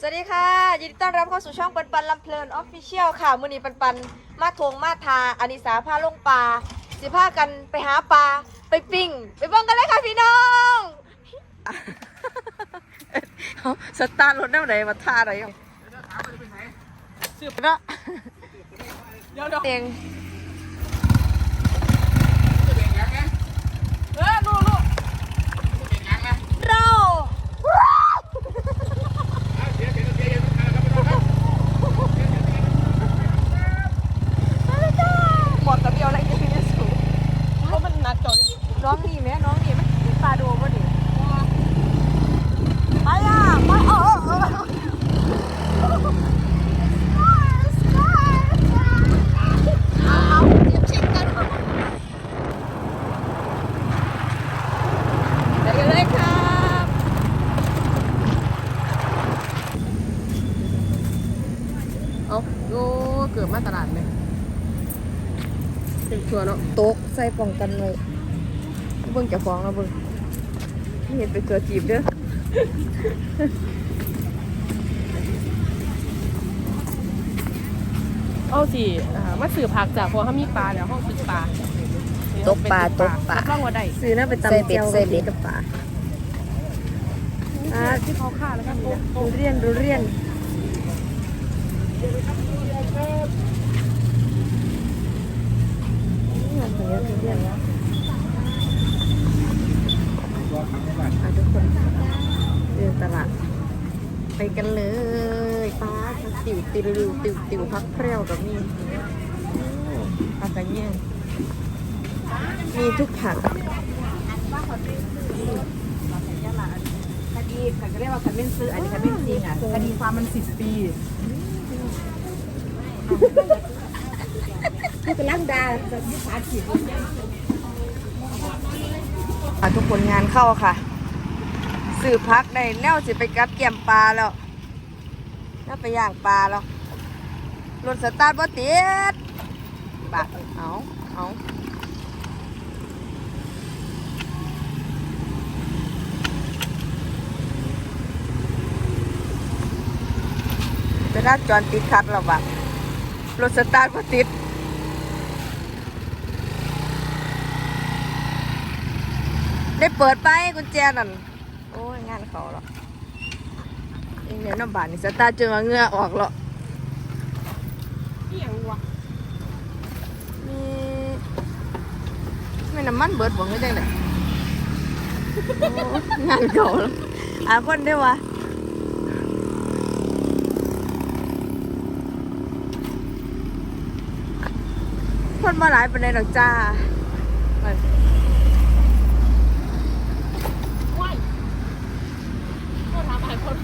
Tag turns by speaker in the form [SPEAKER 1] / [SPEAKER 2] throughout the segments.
[SPEAKER 1] สวัสดีค่ะ ยินดีต้อนรับเข้าสู่ช่องปันปันลำเพลินออฟฟิเชียลค่ะ มือนี้ปันปันมาทงมาทาอานิสาพาลงปลาสิพากันไปหาปลาไปปิ้ง ไปเบ้องกันเลยค่ะพี่น้องเขาสตาร์ทรถได้ไหนมาท่าอะไรอะสืบนะเอง
[SPEAKER 2] เออลูกลูก
[SPEAKER 1] เรา หมดกับเดียวอะไรอย่างเงี้ยสูง
[SPEAKER 2] เพราะมันหนักจอด
[SPEAKER 1] น้องนี่ไหมน้องนี่ไหมปลาโดมป่ะดิไปอะไปเออเออเอาเดี๋ยวเช็คกันไปกันเลยครับ
[SPEAKER 2] เอาโอ้เกือบมาตลาดเลยเป็นชัวร์เนาะ
[SPEAKER 1] โต๊ะใส่ป้องกันไว้เบิ่งจะฟ้องแล้วเบิ่งเห็นเป็นตัวจีบเด้อ
[SPEAKER 2] เอาสิอ่ามาสื่อผักจากพอเขามีปลาเดี๋ยวห้องซื้อปลา
[SPEAKER 1] ตกปลาตกปลา
[SPEAKER 2] ร่องว่าได้
[SPEAKER 1] ซื้อน่าไปตำเจียวกับกับปลาอ่า
[SPEAKER 2] ที่เขาฆ่าแล้วก็มีนะ
[SPEAKER 1] ดูเรียนดูเรียน ทุเอะทุกคนเดินตลาดไปกันเลยป้าติวติวติวติวติวพักเพรียวกับมีผักกระเงี้ยงมีทุกผัก
[SPEAKER 3] คดีเขาเรียกว่าคันเป็นซื้ออันนี้คันเป็นจริงอะคดีความมันสิบปี ที่เป็นลักดาจะยึดขาขีด
[SPEAKER 1] อะทุกคนงานเข้าค่ะ สื่อพักได้แนวสิไปกัดเกี่ยมปลาแล้วน่าไปย่างปลาแล้วรถสตาร์ทบ่ติดบาดเอาเอาจะได้จอนติดคัดแล้วบา รถสตาร์ทบ่ติดได้เปิดไปกุญแจนั่น โอ้ย งานเขาหรอกยังเดี๋ยวน้ำบานนี่สตาร์ทจนว่าเหงื่อออกหรอก
[SPEAKER 2] เอียงวะ
[SPEAKER 1] มีไม่น้ำมันเบิดบ่เงี้ยจังไดโอ้งานเขาหรอกอ่าคนได้อวะ คนมาหลายประเด็นหรอกจ้าไป
[SPEAKER 2] ว้ายก็ถามหลายคน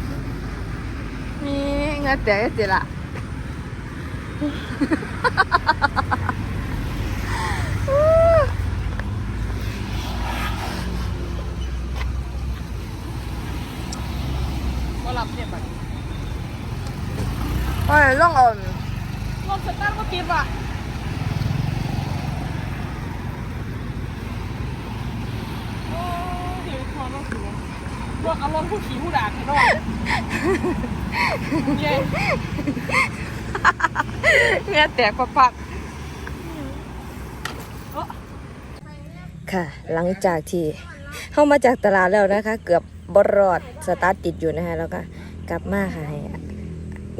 [SPEAKER 1] มีเงินแต่เสียละ
[SPEAKER 2] ก็รับเนี่ยบัตร
[SPEAKER 1] โอ้ยล่องอ่อน
[SPEAKER 2] ลงสตาร์ทก็ติดว่ะโอ้เดี๋ยวคอต้องถือ พวกอารมณ์ผู้ขี่ผู้ด่ากันด้วยเย้
[SPEAKER 1] เงินแตกปักปักค่ะ หลังจากที่เข้ามาจากตลาดแล้วนะคะ เกือบบรอดสตาร์ทติดอยู่นะคะแล้วก็กลับมาค่ะให้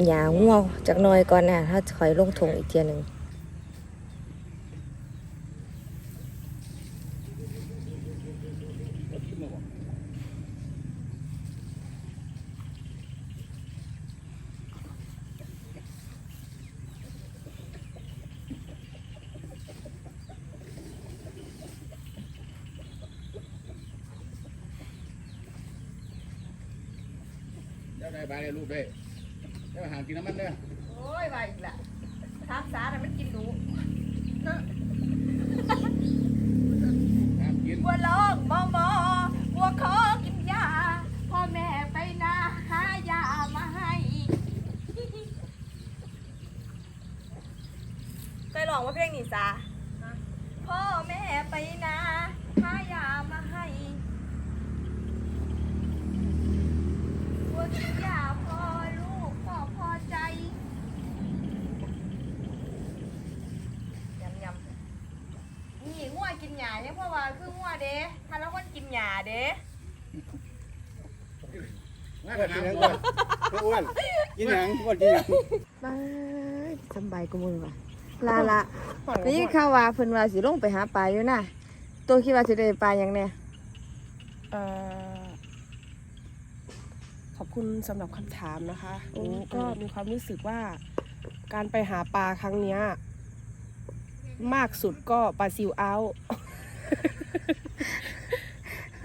[SPEAKER 1] หยาง่วงจากหน้อยก่อนนะถ้าคอยลงทงอีกเทียหนึ่ง
[SPEAKER 4] เจ้าได้บาได้รูปได้เจ้าหางกินน้ำมันเด้อ
[SPEAKER 1] โอ้ยไปอีกละทางสาแต่มันกินหนู
[SPEAKER 4] หางกิน
[SPEAKER 1] บัวลองมอมอบัวขอกินยาพ่อแม่ไปนาหายามาให้เคยลองว่าเพลงนี้ซาพ่อแม่ไปนา ห
[SPEAKER 3] ญ้าเด้
[SPEAKER 4] มาขนาด
[SPEAKER 5] กินหยัง
[SPEAKER 4] นั้
[SPEAKER 5] อ้วนนอ้วนกินหยังอ้วนกินหยัง
[SPEAKER 1] บายสำบายกูมือว่ะลาละนี่ข่าวว่าเพิ่นว่าสิลงไปหาปลาอยู่น่ะตัวคิดว่าสิได้ปลาหยังแน่
[SPEAKER 2] เอ่อขอบคุณสำหรับคำถามนะคะหนูก็มีความรู้สึกว่าการไปหาปลาครั้งเนี้ยมากสุดก็ปลาซิวเอาท์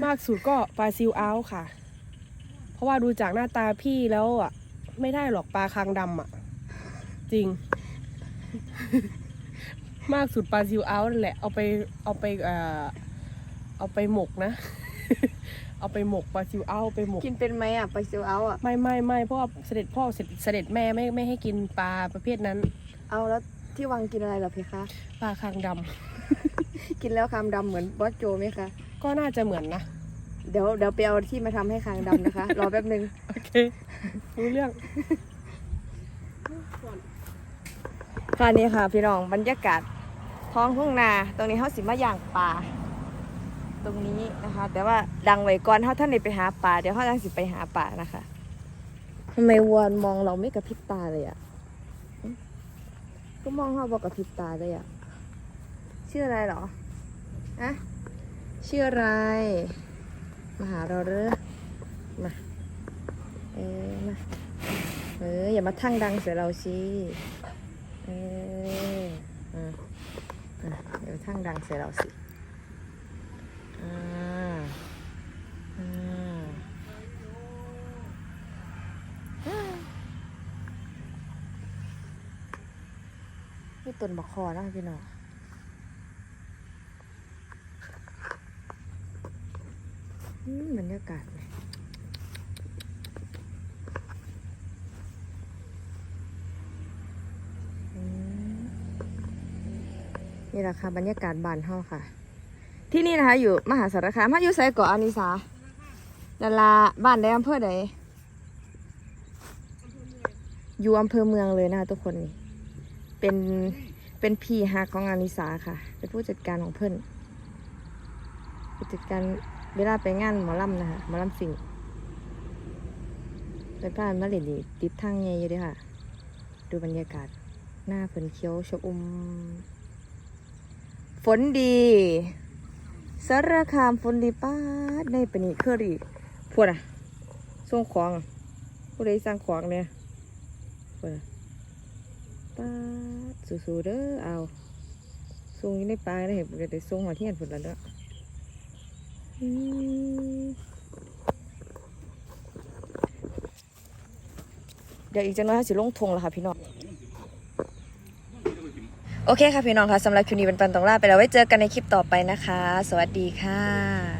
[SPEAKER 2] มากสุดก็ปลาซิวเอาท์ค่ะ เพราะว่าดูจากหน้าตาพี่แล้วอะ ไม่ได้หรอกปลาคางดำอะ จริง มากสุดปลาซิวเอาท์นั่นแหละ เอาไปเอาไปเอ่อเอาไปหมกนะ เอาไปหมกปลาซิวเอาท์ไปหมก
[SPEAKER 1] กินเป็นไหมอะปลาซิวเอาอะ
[SPEAKER 2] ไม่ไม่ไม่เพราะว่าเสด็จพ่อเสด็จเสด็จแม่ไม่ไม่ให้กินปลาประเภทนั้น
[SPEAKER 1] เอาแล้วที่วังกินอะไรเหรอเพคะ
[SPEAKER 2] ปลาคางดำ
[SPEAKER 1] กินแล้วคางดำเหมือนบอสโจไหมคะ
[SPEAKER 2] ก็น่าจะเหมือนนะ
[SPEAKER 1] เดี๋ยวเดี๋ยวไปเอาที่มาทำให้คางดำนะคะ รอแป๊บนึง
[SPEAKER 2] โอเค รู้เรื่อง
[SPEAKER 1] ค่ะนี่ค่ะ พี่น้องบรรยากาศท้องทุ่งนา ตรงนี้เขาสิมาย่างปลาตรงนี้นะคะ แต่ว่าดังไว้ก่อนเขาท่านได้ไปหาปลาเดี๋ยวเขาจะสิไปหาปลานะคะทำไมวัวมองเราไม่กระพริบตาเลยอะหึก็มองเขาบอกกระพริบตาเลยอะ ชื่ออะไรเหรออะ ชื่ออะไร มาหาเราเด้อมา เออ มา เออ อย่ามาทั้งดังใส่เราสิเอออะอะเดี๋ยวทั้งดังใส่เราสิอ่าอ่าอ่านี่ต้นบักคอนะคะพี่น้องอืม บรรยากาศเลยอืมนี่แหละค่ะบรรยากาศบ้านเฮาค่ะ ที่นี่นะคะ อยู่มหาสารคามถ้าอยู่ไซเกาะอานิสาดาราบ้านใดอำเภอใดอยู่อำเภอเมืองเลยนะคะทุกคนนี่เป็นเป็นพี่ฮักของอานิสาค่ะ เป็นผู้จัดการของเพื่อนผู้จัดการ เวลาไปงานหมอลำนะคะหมอลำสิ่งเป็นผ่านมาเล่นดีติดทางไงอยู่ด้วยค่ะ ดูบรรยากาศหน้าเพิ่นเขียวชอุ่ม ฝนดีสารคามฝนดีป้าดในปนีเคอรี่พวดอะส่งของอะผู้ใดสั่งของเนี่ยพวดอะป้าดสู้ๆเด้อเอาส่งอยู่ในปลายได้เห็นปกติส่งหัวเทียนพุ่นละเด้ออืม เดี๋ยวอีกจังน้อยสิลงทงแล้วค่ะพี่น้อง โอเคค่ะพี่น้องค่ะสำหรับคลิปนี้เป็นปันตองลาไปแล้วไว้เจอกันในคลิปต่อไปนะคะ สวัสดีค่ะ